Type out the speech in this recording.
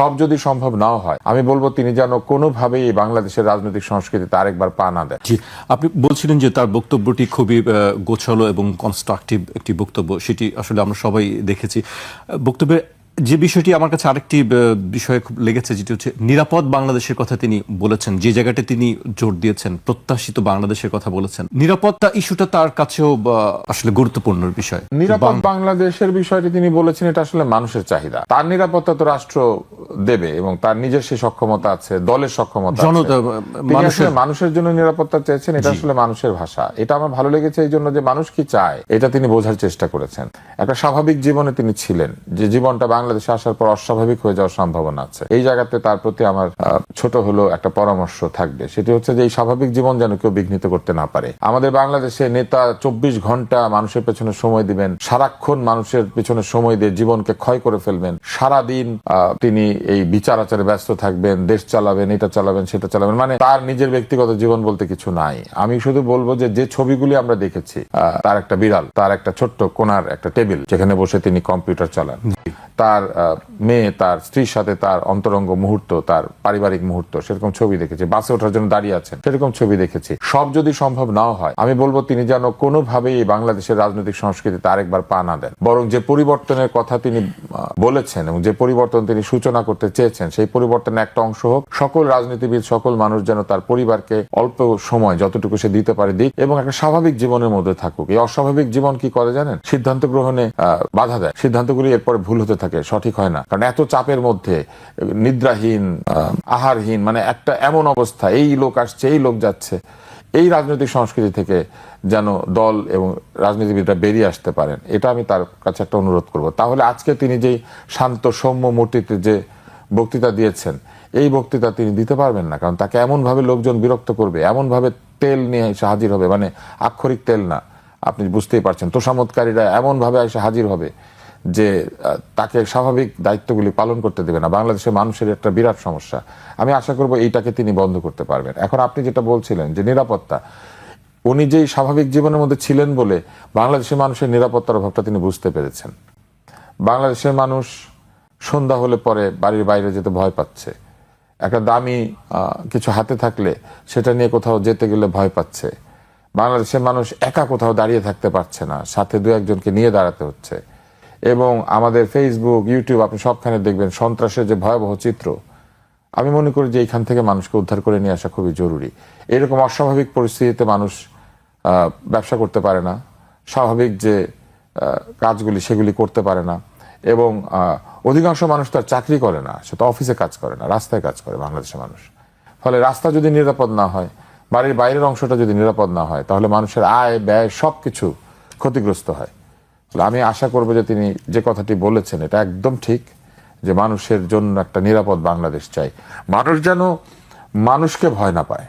সব যদি সম্ভব না হয়, আমি বলব তিনি যেন কোনোভাবেই এই বাংলাদেশের রাজনৈতিক সংস্কৃতিতে আরেকবার পা না দেয় আপনি বলছিলেন যে তার বক্তব্যটি খুবই গোছালো এবং কনস্ট্রাকটিভ একটি বক্তব্য, সেটি আসলে আমরা সবাই দেখেছি। বক্তব্যের বক্তব্যে যে বিষয়টি আমার কাছে আরেকটি বিষয়ে খুব লেগেছে যেটি হচ্ছে নিরাপদ বাংলাদেশের কথা তিনি বলেছেন যে জায়গাটি তিনি জোর দিয়েছেন প্রত্যাশিত বাংলাদেশের কথা বলেছেন। নিরাপত্তা ইস্যুটা তার কাছেও আসলে গুরুত্বপূর্ণ বিষয়। নিরাপদ বাংলাদেশের বিষয়টি তিনি বলেছেন এটা আসলে মানুষের চাহিদা। তার নিরাপত্তা তো রাষ্ট্র দেবে এবং তার নিজের সেই সক্ষমতা আছে দলের সক্ষমতা জনতা, মানুষের- মানুষের জন্য নিরাপত্তা চেয়েছেন এটা আসলে মানুষের ভাষা। এটা আমার ভালো লেগেছে এই জন্য যে মানুষ কি চায় এটা তিনি বোঝার চেষ্টা করেছেন। একটা স্বাভাবিক জীবনে তিনি ছিলেন যে জীবনটা বাংলাদেশে আসার পর অস্বাভাবিক হয়ে যাওয়ার সম্ভাবনা আছে। এই জায়গাতে তার প্রতি আমার ছোট হলো একটা পরামর্শ থাকবে। সেটি হচ্ছে যে এই স্বাভাবিক জীবন যেন কেউ বিঘ্নিত করতে না পারে। আমাদের বাংলাদেশে নেতা চব্বিশ ঘণ্টা মানুষের পেছনে সময় দিবেন, সারাক্ষণ মানুষের পেছনে সময় দিয়ে জীবনকে ক্ষয় করে ফেলবেন। সারাদিন তিনি এই বিচার আচারে ব্যস্ত থাকবেন, দেশ চালাবেন, এটা চালাবেন, সেটা চালাবেন। মানে তার নিজের ব্যক্তিগত জীবন বলতে কিছু নাই। আমি শুধু বলব যে যে ছবিগুলি আমরা দেখেছি তার একটা বিড়াল, তার একটা ছোট্ট কোনার একটা টেবিল, যেখানে বসে তিনি কম্পিউটার চালান। তার আহ, মেয়ে তার স্ত্রীর সাথে তার অন্তরঙ্গ মুহূর্ত তার পারিবারিক মুহূর্ত সেরকম ছবি দেখেছি। বাসে ওঠার জন্য দাঁড়িয়ে আছেন সেরকম ছবি দেখেছি। সব যদি সম্ভব নাও হয় আমি বলব তিনি যেন কোনোভাবেই এই বাংলাদেশের রাজনৈতিক সংস্কৃতিতে আরেকবার পা না দেন। বরং যে পরিবর্তনের কথা তিনি বলেছেন এবং যে পরিবর্তন তিনি সূচনা করতে চেয়েছেন সেই পরিবর্তনের একটা অংশ হোক। সকল রাজনীতিবিদ সকল মানুষ যেন তার পরিবারকে অল্প সময় যতটুকু সে দিতে পারে দিক এবং একটা স্বাভাবিক জীবনের মধ্যে থাকুক। এই অস্বাভাবিক জীবন কি করে জানেন? সিদ্ধান্ত গ্রহণে বাধা দেয়। সিদ্ধান্তগুলি এরপরে ভুল হতে থাকে। সঠিক হয় না। কারণ এত চাপের মধ্যে, নিদ্রাহীন আহারহীন মানে একটা এমন অবস্থা, এই লোক আসছে, এই লোক যাচ্ছে, এই রাজনৈতিক সংস্কৃতি থেকে যেন দল এবং রাজনীতিবিদরা বেরিয়ে আসতে পারেন, এটা আমি তার কাছে একটা অনুরোধ করব। তাহলে আজকে তিনি যেই শান্ত সৌম্য মূর্তিতে যে বক্তৃতা দিয়েছেন, এই বক্তৃতা তিনি দিতে পারবেন না, কারণ তাকে এমনভাবে লোকজন বিরক্ত করবে, এমনভাবে তেল নিয়ে এসে হাজির হবে মানে আক্ষরিক তেল না, আপনি বুঝতেই পারছেন, তোষামতকারীরা এমনভাবে এসে হাজির হবে যে তাকে স্বাভাবিক দায়িত্বগুলি পালন করতে দেবে না। বাংলাদেশের মানুষের একটা বিরাট সমস্যা। আমি আশা করব এইটাকে তিনি বন্ধ করতে পারবেন। এখন আপনি যেটা বলছিলেন যে নিরাপত্তা, উনি যেই স্বাভাবিক জীবনের মধ্যে ছিলেন বলে বাংলাদেশের মানুষের নিরাপত্তার অভাবটা তিনি বুঝতে পেরেছেন। বাংলাদেশের মানুষ সন্ধ্যা হলে পরে বাড়ির বাইরে যেতে ভয় পাচ্ছে। একটা দামি কিছু হাতে থাকলে সেটা নিয়ে কোথাও যেতে গেলে ভয় পাচ্ছে। বাংলাদেশের মানুষ একা কোথাও দাঁড়িয়ে থাকতে পারছে না। সাথে দু একজনকে নিয়ে দাঁড়াতে হচ্ছে। এবং আমাদের ফেসবুক ইউটিউব আপনি সবখানে দেখবেন সন্ত্রাসের যে ভয়াবহ চিত্র। আমি মনে করি যে এইখান থেকে মানুষকে উদ্ধার করে নিয়ে আসা খুবই জরুরি। এরকম অস্বাভাবিক পরিস্থিতিতে মানুষ ব্যবসা করতে পারে না। স্বাভাবিক যে কাজগুলি সেগুলি করতে পারে না। এবং অধিকাংশ মানুষ তার চাকরি করে না। সে তো অফিসে কাজ করে না, রাস্তায় কাজ করে বাংলাদেশের মানুষ। ফলে রাস্তা যদি নিরাপদ না হয়, বাড়ির বাইরের অংশটা যদি নিরাপদ না হয়, তাহলে মানুষের আয়, ব্যয় সব কিছু ক্ষতিগ্রস্ত হয়। আমি আশা করব যে তিনি যে কথাটি বলেছেন, এটা একদম ঠিক যে মানুষের জন্য একটা নিরাপদ বাংলাদেশ চাই। মানুষ যেন মানুষকে ভয় না পায়।